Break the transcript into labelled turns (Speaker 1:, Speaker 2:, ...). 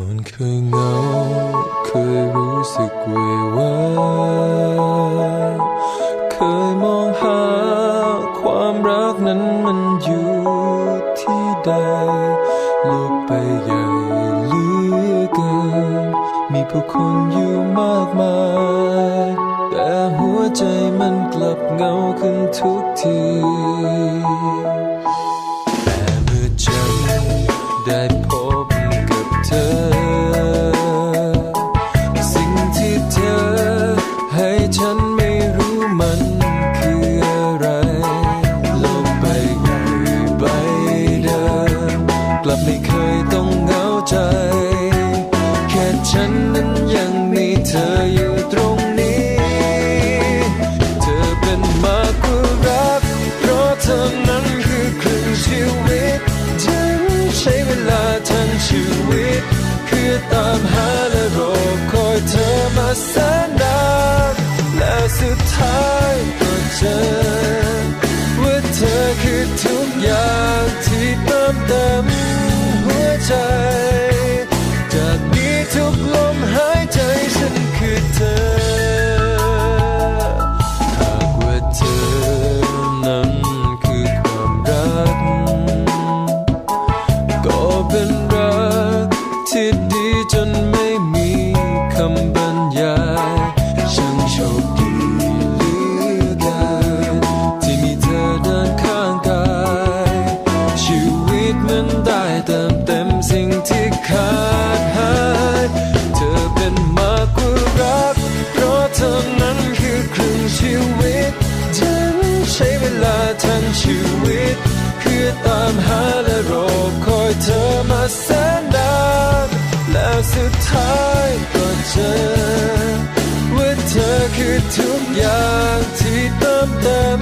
Speaker 1: อนเคยเหงาเคยรู้สึกเววาเคยมองหาความรักนั้นมันอยู่ที่ใดโลกไปใหญ่เหลือเกิน มีผู้คนอยู่มากมาย แต่หัวใจมันกลับเหงาขึ้นทุกที ลับไม่เคยต้องเหงาใจ แค่ฉันนั้นยังมีเธออยู่ตรงนี้ เธอเป็นมากกว่ารัก เพราะเธอนั้นคือครึ่งชีวิตฉันใช้เวลาทั้งชีวิตเพื่อตามหาและรอคอยเธอมาแส ที่ดีจนไม่มีคำบรรยายช่างโชคดีเหลือเกินที่มีเธอเดินข้างกาย ชีวิตมันได้เติมเต็มสิ่งที่ขาดหายเธอเป็นมากกว่ารักเพราะเธอนั้นคือครึ่งชีวิต ฉันใช้เวลาทั้งชีวิตเพื่อตามหา คือทุกอย่างที่เติมเต็ม